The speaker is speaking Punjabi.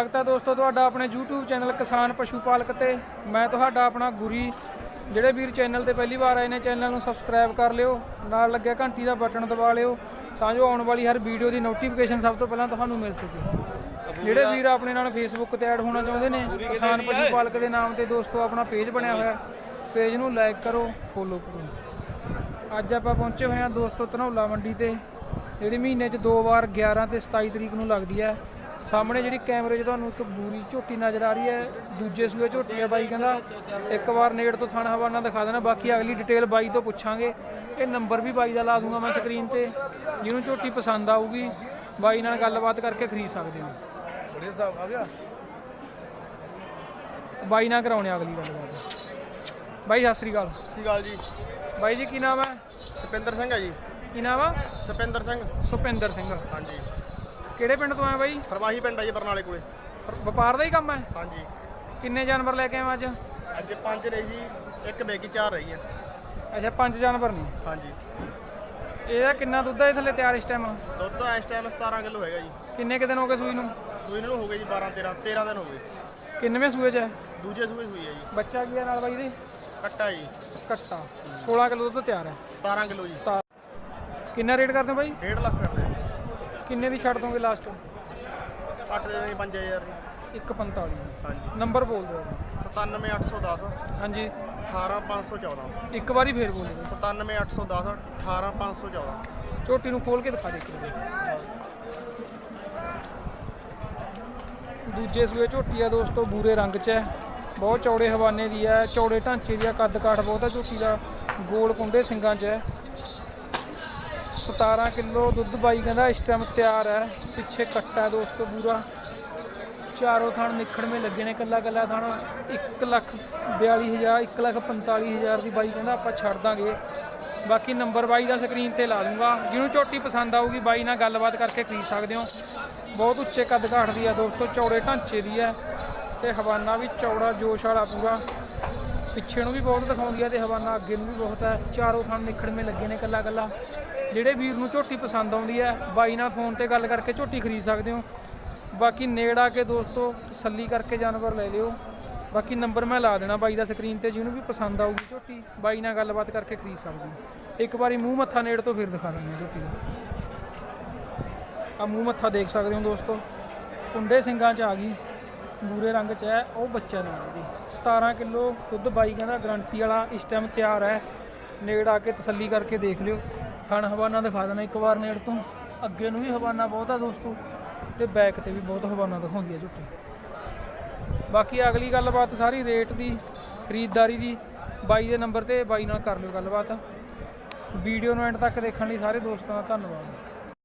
ਸਵਾਗਤ ਹੈ ਦੋਸਤੋ ਤੁਹਾਡਾ ਆਪਣੇ YouTube ਚੈਨਲ ਕਿਸਾਨ ਪਸ਼ੂ ਪਾਲਕ ਤੇ। ਮੈਂ ਤੁਹਾਡਾ ਆਪਣਾ ਗੁਰੀ। ਜਿਹੜੇ ਵੀਰ ਚੈਨਲ ਤੇ ਪਹਿਲੀ ਵਾਰ ਆਏ ਨੇ, ਚੈਨਲ ਨੂੰ ਸਬਸਕ੍ਰਾਈਬ ਕਰ ਲਿਓ। ਨਾਲ ਲੱਗਿਆ ਘੰਟੀ ਦਾ ਬਟਨ ਦਬਾ ਲਿਓ, ਤਾਂ ਜੋ ਆਉਣ ਵਾਲੀ ਹਰ ਵੀਡੀਓ ਦੀ ਨੋਟੀਫਿਕੇਸ਼ਨ ਸਭ ਤੋਂ ਪਹਿਲਾਂ ਤੁਹਾਨੂੰ ਮਿਲ ਸਕੇ। ਜਿਹੜੇ ਵੀਰ ਆਪਣੇ ਨਾਲ ਫੇਸਬੁੱਕ ਤੇ ਐਡ ਹੋਣਾ ਚਾਹੁੰਦੇ ਨੇ, ਕਿਸਾਨ ਪਸ਼ੂ ਪਾਲਕ ਦੇ ਨਾਮ ਤੇ ਦੋਸਤੋ ਆਪਣਾ ਪੇਜ ਬਣਿਆ ਹੋਇਆ ਪੇਜ ਨੂੰ ਲਾਈਕ ਕਰੋ ਫੋਲੋ ਕਰੋ। ਅੱਜ ਆਪਾਂ ਪਹੁੰਚੇ ਹੋਏ ਹਾਂ ਦੋਸਤੋ ਧਨੌਲਾ ਮੰਡੀ ਤੇ। ਜਿਹੜੀ ਮਹੀਨੇ 'ਚ ਦੋ ਵਾਰ 11 ਤੇ 27 ਤਰੀਕ ਨੂੰ ਲੱਗਦੀ ਹੈ। ਸਾਹਮਣੇ ਜਿਹੜੀ ਕੈਮਰੇ 'ਚ ਤੁਹਾਨੂੰ ਇੱਕ ਬੂਰੀ ਝੋਟੀ ਨਜ਼ਰ ਆ ਰਹੀ ਹੈ ਦੂਜੇ ਸੂਏ ਝੋਟੀ ਆ ਬਾਈ ਕਹਿੰਦਾ ਇੱਕ ਵਾਰ ਨੇੜ ਤੋਂ ਥਣ ਹਵਾਨਾ ਦਿਖਾ ਦੇਣਾ ਬਾਕੀ ਅਗਲੀ ਡਿਟੇਲ ਬਾਈ ਤੋਂ ਪੁੱਛਾਂਗੇ। ਇਹ ਨੰਬਰ ਵੀ ਬਾਈ ਦਾ ਲਾ ਦੂੰਗਾ ਮੈਂ ਸਕਰੀਨ ਤੇ ਜਿਹਨੂੰ ਝੋਟੀ ਪਸੰਦ ਆਊਗੀ ਬਾਈ ਨਾਲ ਗੱਲਬਾਤ ਕਰਕੇ ਖਰੀਦ ਸਕਦੇ ਹੋ। ਬੜੇ ਸਾਹਿਬ ਆ ਗਿਆ। ਬਾਈ ਨਾਲ ਕਰਾਉਣੇ ਅਗਲੀ ਗੱਲਬਾਤ। ਬਾਈ ਸਤਿ ਸ੍ਰੀ ਅਕਾਲ। ਸਤਿ ਸ਼੍ਰੀ ਅਕਾਲ ਜੀ। ਬਾਈ ਜੀ ਕੀ ਨਾਮ ਹੈ? ਸੁਪਿੰਦਰ ਸਿੰਘ ਹੈ ਜੀ। ਕੀ ਨਾਮ ਆ? ਸੁਪਿੰਦਰ ਸਿੰਘ। ਸੁਪਿੰਦਰ ਸਿੰਘ। ਹਾਂਜੀ। ਕਿਹੜੇ ਪਿੰਡ ਤੋਂ ਆਏ ਬਾਈ? ਫਰਮਾਹੀ ਪਿੰਡ ਹੈ ਜੀ ਬਰਨਾਲੇ ਕੋਲੇ। ਵਪਾਰ ਦਾ ਹੀ ਕੰਮ ਹੈ? ਹਾਂਜੀ। ਕਿੰਨੇ ਜਾਨਵਰ ਲੈ ਕੇ ਆਏ ਅੱਜ? ਅੱਜ ਪੰਜ ਰਹੀ ਜੀ ਇੱਕ ਬੇਕੀ ਚਾਰ ਰਹੀ ਹੈ ਅੱਛਾ ਪੰਜ ਜਾਨਵਰ ਨੇ? ਹਾਂਜੀ। ਇਹਦਾ ਕਿੰਨਾ ਦੁੱਧ ਹੈ ਇਹ ਥੱਲੇ ਤਿਆਰ ਇਸ ਟਾਈਮ ਦੁੱਧ ਇਸ ਟਾਈਮ 17 ਕਿਲੋ ਹੈਗਾ ਜੀ। ਕਿੰਨੇ ਕੁ ਦਿਨ ਹੋ ਗਏ ਸੂਈ ਨੂੰ? ਸੂਈ ਨੂੰ ਹੋ ਗਏ ਜੀ 12 13 13 ਦਿਨ ਹੋ ਗਏ। ਕਿੰਨਵੇਂ ਸੂਏ ਚ ਹੈ? ਦੂਜੇ ਸੂਈ ਹੋਈ ਹੈ ਜੀ। ਬੱਚਾ ਕੀ ਹੈ ਨਾਲ ਬਾਈ ਦੇ ਕੱਟਾ ਜੀ। ਕੱਟਾ। 16 ਕਿਲੋ ਦੁੱਧ ਤਿਆਰ ਹੈ। 17 ਕਿਲੋ ਜੀ। ਕਿੰਨਾ ਰੇਟ ਕਰਦੇ ਹੋ ਬਾਈ? 1.5 ਲੱਖ ਕਰਦੇ ਕਿੰਨੇ ਦੀ ਛੱਡ ਦੋਗੇ ਲਾਸਟ ਕੱਟ ਦੇ ਦੇਣੀ 5000 ਜੀ 145 ਹਾਂਜੀ। ਨੰਬਰ ਬੋਲ ਦਿਓ 97810 ਹਾਂਜੀ। 18514 ਇੱਕ ਵਾਰੀ ਫੇਰ ਬੋਲ ਦਿਓ। 97810 18514 ਝੋਟੀ ਨੂੰ ਖੋਲ ਕੇ ਦਿਖਾ ਦੇ। ਦੂਜੇ ਸੂਏ ਝੋਟੀ ਆ ਦੋਸਤੋ ਬੂਰੇ ਰੰਗ 'ਚ ਹੈ। ਬਹੁਤ ਚੌੜੇ ਹਵਾਨੇ ਦੀ ਹੈ ਚੌੜੇ ਢਾਂਚੇ ਦੀ ਆ ਕੱਦ ਕਾਠ ਬਹੁਤ ਹੈ ਝੋਟੀ ਦਾ। ਗੋਲ ਕੁੰਡੇ ਸਿੰਗਾਂ 'ਚ ਹੈ। 17 ਕਿਲੋ ਦੁੱਧ ਬਾਈ ਕਹਿੰਦਾ ਇਸ ਟਾਈਮ ਤਿਆਰ ਹੈ। ਪਿੱਛੇ ਕੱਟਾ ਦੋਸਤੋ ਪੂਰਾ। ਚਾਰੋਂ ਥਣ ਮੇ ਲੱਗੇ ਨੇ ਕੱਲਾ ਕੱਲਾ ਥਣ। 1 ਲੱਖ 42000 1 ਲੱਖ 45000 ਦੀ ਬਾਈ ਕਹਿੰਦਾ ਆਪਾਂ ਛੱਡ ਦਾਂਗੇ। ਬਾਕੀ ਨੰਬਰ ਬਾਈ ਦਾ ਸਕਰੀਨ ਤੇ ਲਾ ਦੂੰਗਾ। ਜਿਹਨੂੰ ਝੋਟੀ ਪਸੰਦ ਆਊਗੀ ਬਾਈ ਨਾਲ ਗੱਲਬਾਤ ਕਰਕੇ ਖਰੀਦ ਸਕਦੇ ਹੋ। ਬਹੁਤ ਉੱਚੇ ਕੱਦ ਕਾਠ ਦੀ ਆ ਦੋਸਤੋ, ਚੌੜੇ ਢਾਂਚੇ ਦੀ ਹੈ। ਤੇ ਹਵਾਨਾ ਵੀ ਚੌੜਾ ਜੋਸ਼ ਵਾਲਾ ਪੂਰਾ। ਪਿੱਛੇ ਨੂੰ ਵੀ ਬਹੁਤ ਦਿਖਾਉਂਦੀ ਹੈ ਤੇ ਹਵਾਨਾ ਅੱਗੇ ਨੂੰ ਵੀ ਬਹੁਤ ਹੈ ਚਾਰੋਂ ਥਣ ਨਿਖੜਵੇਂ ਲੱਗੇ ਨੇ ਕੱਲਾ ਕੱਲਾ। ਜਿਹੜੇ ਵੀਰ ਨੂੰ ਝੋਟੀ ਪਸੰਦ ਆਉਂਦੀ ਹੈ ਬਾਈ ਨਾਲ ਫੋਨ ਤੇ ਗੱਲ ਕਰਕੇ ਝੋਟੀ ਖਰੀਦ ਸਕਦੇ ਹੋ। ਬਾਕੀ ਨੇੜ ਆ ਕੇ ਦੋਸਤੋ, ਤਸੱਲੀ ਕਰਕੇ ਜਾਨਵਰ ਲੈ ਲਿਓ। ਬਾਕੀ ਨੰਬਰ ਮੈਂ ਲਾ ਦੇਣਾ ਬਾਈ ਦਾ ਸਕਰੀਨ ਤੇ, ਜਿਹਨੂੰ ਵੀ ਪਸੰਦ ਆਊਗੀ ਝੋਟੀ, ਬਾਈ ਨਾਲ ਗੱਲਬਾਤ ਕਰਕੇ ਖਰੀਦ ਸਕਦੇ ਹੋ। ਇੱਕ ਵਾਰੀ ਮੂੰਹ ਮੱਥਾ ਨੇੜ ਤੋਂ ਫਿਰ ਦਿਖਾ ਦਿੰਦੇ ਹਾਂ ਝੋਟੀ ਦਾ। ਆ ਮੂੰਹ ਮੱਥਾ ਦੇਖ ਸਕਦੇ ਹੋ ਦੋਸਤੋ। ਕੁੰਡੇ ਸਿੰਘਾਂ 'ਚ ਆ ਗਈ। ਬੂਰੇ ਰੰਗ 'ਚ ਹੈ, ਉਹ ਬੱਚਿਆਂ ਨਾਲ ਇਹਦੀ 17 ਕਿਲੋ ਦੁੱਧ ਬਾਈ ਕਹਿੰਦਾ ਗਰੰਟੀ ਵਾਲਾ ਇਸ ਟਾਈਮ ਤਿਆਰ ਹੈ। ਨੇੜ ਆ ਕੇ ਤਸੱਲੀ ਕਰਕੇ ਦੇਖ ਲਿਓ। ਖਾਣ ਹਵਾਨਾ ਦਿਖਾ ਦੇਣਾ ਇੱਕ ਵਾਰ ਨੇੜ ਤੋਂ। ਅੱਗੇ ਨੂੰ ਵੀ ਹਵਾਨਾ ਬਹੁਤ ਆ ਦੋਸਤੋ। ਤੇ ਬੈਕ ਤੇ ਵੀ ਬਹੁਤ ਹਵਾਨਾ ਦਿਖਾਉਂਦੀ ਹੈ ਝੁੱਟੀ। ਬਾਕੀ ਅਗਲੀ ਗੱਲਬਾਤ ਸਾਰੀ ਰੇਟ ਦੀ, ਖਰੀਦਦਾਰੀ ਦੀ, ਬਾਈ ਦੇ ਨੰਬਰ ਤੇ ਬਾਈ ਨਾਲ ਕਰ ਲਿਓ ਗੱਲਬਾਤ। ਵੀਡੀਓ ਨੂੰ ਐਂਡ ਤੱਕ ਦੇਖਣ ਲਈ ਸਾਰੇ ਦੋਸਤਾਂ ਦਾ ਧੰਨਵਾਦ।